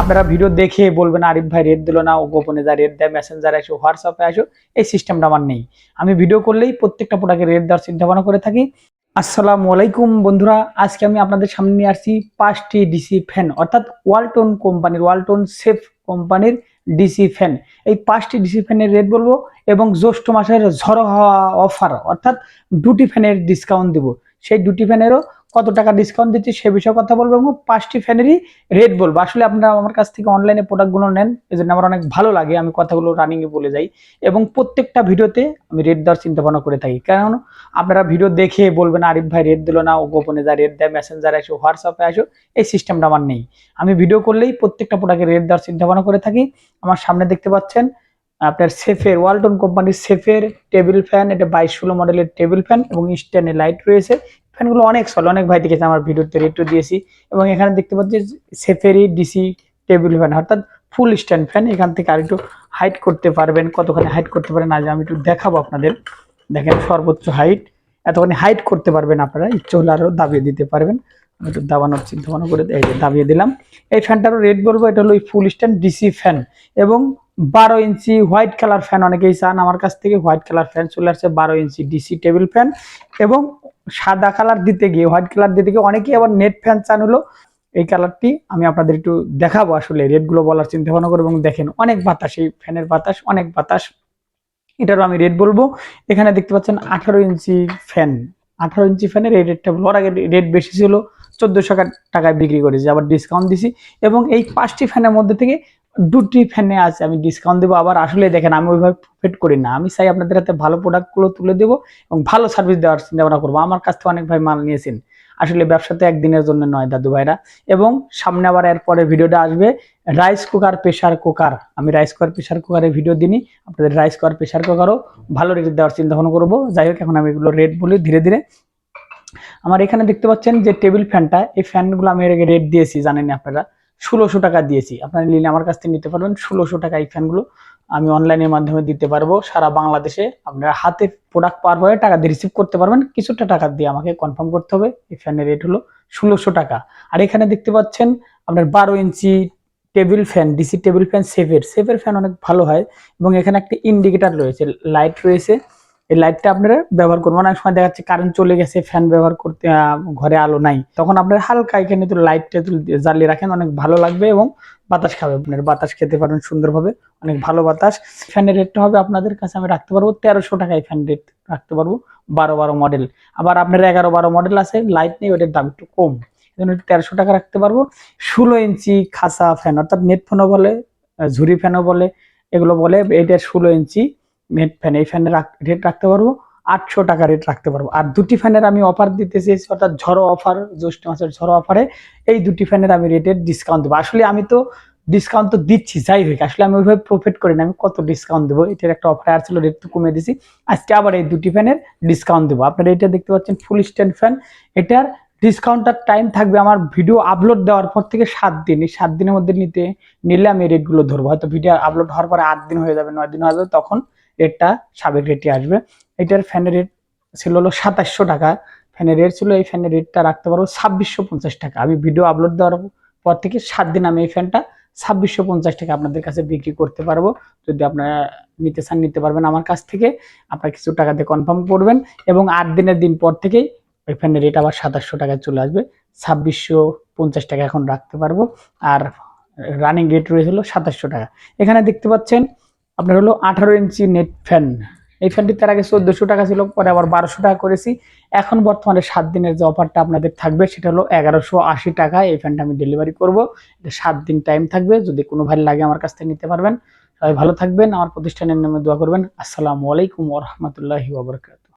আপনারা ভিডিও দেখে বলবেন, আরিফ ভাই রেট দিল না, ও গোপনে যা রেট দেয় মেসেঞ্জারে আসো হোয়াটসঅ্যাপে আসো। এই সিস্টেমটা আমার নেই। আমি ভিডিও করলেই প্রত্যেকটা প্রোডাক্টের রেট দেওয়ার চিন্তা ভাবনা করে থাকি। আসসালামু আলাইকুম বন্ধুরা, আজকে আমি আপনাদের সামনে নিয়ে আসছি পাঁচটি ডিসি ফ্যান অর্থাৎ ওয়ালটন কোম্পানির ওয়ালটন সেফ কোম্পানির ডিসি ফ্যান এই পাঁচটি ডিসি ফ্যানের রেট বলব এবং জ্যৈষ্ঠ মাসের ঝড়ো হওয়া অফার অর্থাৎ দুটি ফ্যানের ডিসকাউন্ট দিব। সেই দুটি ফ্যানেরও কত টাকা ডিসকাউন্ট দিচ্ছি সে বিষয়ে কথা বলব এবং পাঁচটি ফ্যানেরই রেট বলব। আসলে আপনারা আমার কাছ থেকে অনলাইনে প্রোডাক্টগুলো নেন এই জন্য আমার অনেক ভালো লাগে, আমি কথাগুলো রানিংয়ে বলে যাই। এবং প্রত্যেকটা ভিডিওতে আমি রেট দেওয়ার চিন্তা ভাবনা করে থাকি। কারণ আপনারা ভিডিও দেখে বলবেন, আরিফ ভাই রেট দিল না, ও গোপনে যা রেট দেয় মেসেঞ্জারে আসো হোয়াটসঅ্যাপে আসো। এই সিস্টেমটা আমার নেই। আমি ভিডিও করলেই প্রত্যেকটা প্রোডাক্টের রেট দেওয়ার চিন্তা ভাবনা করে থাকি। আমার সামনে দেখতে পাচ্ছেন আপনার সেফের, ওয়ালটন কোম্পানির সেফের টেবিল ফ্যান, এটা বাইশ ষোলো মডেলের টেবিল ফ্যান এবং স্ট্যান্ডে লাইট রয়েছে। ফ্যানগুলো অনেক সল অনেক ভাই দেখেছে আমার ভিডিওতে, রেটও দিয়েছি। এবং এখানে দেখতে পাচ্ছি সেফেরই ডিসি টেবিল ফ্যান, অর্থাৎ ফুল স্ট্যান্ড ফ্যান এখান থেকে আর একটু হাইট করতে পারবেন, কতখানি হাইট করতে পারেন, আজ আমি একটু দেখাবো আপনাদের। দেখেন সর্বোচ্চ হাইট এতখানি হাইট করতে পারবেন আপনারা, ইচ্ছে হলে আরও দাবিয়ে দিতে পারবেন। আমি একটু দাবানোর চিন্তা ভাবনা করে দাবিয়ে দিলাম। এই ফ্যানটারও রেট বলব, এটা হলো ফুল স্ট্যান্ড ডিসি ফ্যান এবং বারো ইঞ্চি হোয়াইট কালার ফ্যান অনেকেই চান। আমার কাছ থেকে হোয়াইট কালার ফ্যান চলে আসছে বারো ইঞ্চি ডিসি টেবিল ফ্যান এবং সাদা কালার দিতে গিয়ে, হোয়াইট কালার দিতে গিয়ে অনেকেই আবার নেট ফ্যান চান হলো। এই কালারটি আমি আপনাদের একটু দেখাবো আসলে রেটগুলো বলার চিন্তা ভাবনা করে এবং দেখেন অনেক বাতাস, এই ফ্যানের বাতাস, অনেক বাতাস। এটারও আমি রেট বলব। এখানে দেখতে পাচ্ছেন আঠারো ইঞ্চি ফ্যান। আঠারো ইঞ্চি ফ্যানের এই রেটটা বলব। আগে রেট বেশি ছিল, চোদ্দোশো টাকায় বিক্রি করেছি, আবার ডিসকাউন্ট দিছি। এবং এই পাঁচটি ফ্যানের মধ্যে থেকে দুটি ফ্যানে আছে, আমি ডিসকাউন্ট দেবো। আবার আসলে দেখেন, আমি ওইভাবে প্রফিট করি না। আমি চাই আপনাদের হাতে ভালো প্রোডাক্টগুলো তুলে দেবো এবং ভালো সার্ভিস দেওয়ার চিন্তা ভাবনা করব। আমার কাছ থেকে অনেক ভাই মাল নিয়েছেন। আসলে ব্যবসাতে একদিনের জন্য নয়, দাদু ভাইরা। এবং সামনে আবার এরপরে ভিডিওটা আসবে রাইস কুকার প্রেশার কুকার আমি রাইস কুকার প্রেশার কুকারের ভিডিও দিনই আপনাদের রাইস কুকার প্রেশার কুকারও ভালো রেট দেওয়ার চিন্তা ভাবনা করব। যাই হোক, এখন আমি এগুলো রেট বলি ধীরে ধীরে। আমার এখানে দেখতে পাচ্ছেন যে টেবিল ফ্যানটা এই ফ্যানগুলো আমি এর আগে রেট দিয়েছি জানেন আপনারা। ষোলোশো টাকা দিয়েছি। আপনারা নিলে আমার কাছ থেকে নিতে পারবেন। ষোলোশো টাকা এই ফ্যানগুলো আমি অনলাইনের মাধ্যমে দিতে পারব। সারা বাংলাদেশে আপনারা হাতে প্রোডাক্ট পরে টাকা দিয়ে রিসিভ করতে পারবেন। কিছুটা টাকা দিয়ে আমাকে কনফার্ম করতে হবে। এই ফ্যানের রেট হলো ষোলোশো টাকা। আর এখানে দেখতে পাচ্ছেন আপনার বারো inch table fan DC table fan সেভের সেভের ফ্যান অনেক ভালো হয় এবং এখানে একটা ইন্ডিকেটার রয়েছে লাইট রয়েছে। এই লাইটটা আপনারা ব্যবহার করবেন অনেক সময় দেখা যাচ্ছে কারেন্ট চলে গেছে ফ্যান ব্যবহার করতে ঘরে আলো নাই। তখন আপনার হালকা এখানে একটু লাইটটা জ্বালিয়ে রাখেন, অনেক ভালো লাগবে এবং বাতাস খাবে। আপনার বাতাস খেতে পারেন সুন্দরভাবে, অনেক ভালো বাতাস। ফ্যানের রেটটা হবে আপনাদের কাছে আমি রাখতে পারব তেরোশো টাকায় ফ্যান রেট রাখতে পারব, বারো বারো মডেল আবার আপনার এগারো বারো মডেল আছে লাইট নেই, ওটার দাম একটু কম। তেরোশো টাকা রাখতে পারব। ষোলো ইঞ্চি খাসা ফ্যান অর্থাৎ নেট ফ্যানও বলে ঝুরি ফ্যানও বলে, এগুলো বলে এটা ষোলো ইঞ্চি নেট ফ্যান এই ফ্যানের রেট রাখতে পারব, আটশো টাকা রেট রাখতে পারব। আর দুটি ফ্যানের আমি অফার দিতে চেয়েছি অর্থাৎ ঝড়ো অফার জ্যৈষ্ঠ মাসের ঝড়ো অফারে এই দুটি ফ্যানের আমি রেটের ডিসকাউন্ট দেবো। আসলে আমি তো ডিসকাউন্ট তো দিচ্ছি, যাই হোক, আসলে আমি ওইভাবে প্রফিট করি না, আমি কত ডিসকাউন্ট দেবো? এটার একটা অফার আসছিল রেট তো কমিয়ে দিছি। আজকে আবার এই দুটি ফ্যানের ডিসকাউন্ট দেবো। আপনারা এটা দেখতে পাচ্ছেন ফুল স্ট্যান্ড ফ্যান এটার ডিসকাউন্টটার টাইম থাকবে আমার ভিডিও আপলোড দেওয়ার পর থেকে সাত দিন। এই সাত দিনের মধ্যে নিতে, নিলে আমি রেটগুলো ধরবো। হয়তো ভিডিও আপলোড হওয়ার পরে আট দিন হয়ে যাবে, নয় দিন হয়ে যাবে, তখন রেটটা, সাবেক রেটে আসবে। এটার ফ্যানের রেট ছিল হলো সাতাশশো টাকা। ফ্যানের রেট ছিল, এই ফ্যানের রেটটা রাখতে পারব ছাব্বিশশো পঞ্চাশ টাকা। আমি ভিডিও আপলোড দেওয়ার পর থেকে সাত দিন আমি এই ফ্যানটা ছাব্বিশশো পঞ্চাশ টাকা আপনাদের কাছে বিক্রি করতে পারব। যদি আপনারা নিতে চান, নিতে পারবেন আমার কাছ থেকে। আপনারা কিছু টাকা দিয়ে কনফার্ম করবেন এবং আট দিনের দিন পর থেকেই ওই ফ্যানের রেট আবার সাতাশশো টাকায় চলে আসবে। ছাব্বিশশো পঞ্চাশ টাকা এখন রাখতে পারব। আর রানিং রেট রয়েছিল সাতাশশো টাকা। এখানে দেখতে পাচ্ছেন আপনার হলো আঠারো ইঞ্চি নেট ফ্যান এই ফ্যানটি তার আগে চোদ্দোশো টাকা ছিল, পরে আবার বারোশো টাকা করেছি। এখন বর্তমানে সাত দিনের যে অফারটা আপনাদের থাকবে, সেটা হলো এগারোশো আশি টাকা। এই ফ্যানটা আমি ডেলিভারি করব। এটা সাত দিন টাইম থাকবে। যদি কোনো ভাই লাগে আমার কাছ থেকে নিতে পারবেন। সবাই ভালো থাকবেন, আমার প্রতিষ্ঠানের নামে দোয়া করবেন। আসসালামু আলাইকুম ওরহমতুল্লাহি ওবরকাত